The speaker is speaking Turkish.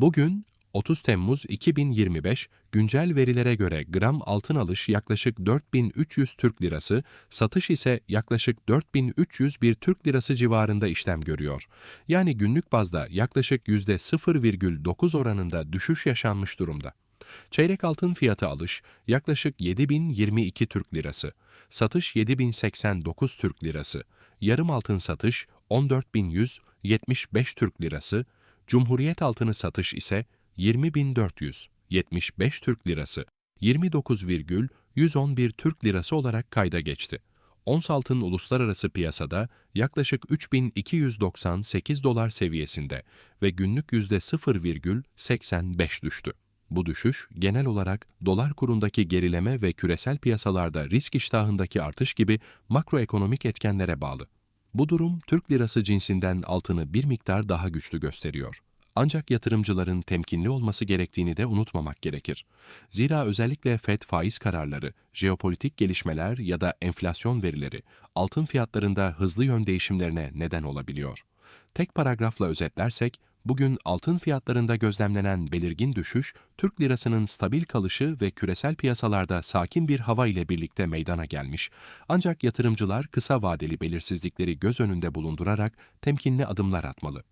Bugün 30 Temmuz 2025 güncel verilere göre gram altın alış yaklaşık 4300 Türk Lirası, satış ise yaklaşık 4300 bir Türk Lirası civarında işlem görüyor. Yani günlük bazda yaklaşık %0,9 oranında düşüş yaşanmış durumda. Çeyrek altın fiyatı alış yaklaşık 7022 Türk Lirası, satış 7089 Türk Lirası, yarım altın satış 14175 Türk Lirası, Cumhuriyet altını satış ise 20.475 Türk Lirası, 29,111 Türk Lirası olarak kayda geçti. Ons altın uluslararası piyasada yaklaşık 3298 dolar seviyesinde ve günlük %0,85 düştü. Bu düşüş genel olarak dolar kurundaki gerileme ve küresel piyasalarda risk iştahındaki artış gibi makroekonomik etkenlere bağlı. Bu durum Türk lirası cinsinden altını bir miktar daha güçlü gösteriyor. Ancak yatırımcıların temkinli olması gerektiğini de unutmamak gerekir. Zira özellikle FED faiz kararları, jeopolitik gelişmeler ya da enflasyon verileri altın fiyatlarında hızlı yön değişimlerine neden olabiliyor. Tek paragrafla özetlersek, bugün altın fiyatlarında gözlemlenen belirgin düşüş, Türk lirasının stabil kalışı ve küresel piyasalarda sakin bir hava ile birlikte meydana gelmiş. Ancak yatırımcılar kısa vadeli belirsizlikleri göz önünde bulundurarak temkinli adımlar atmalı.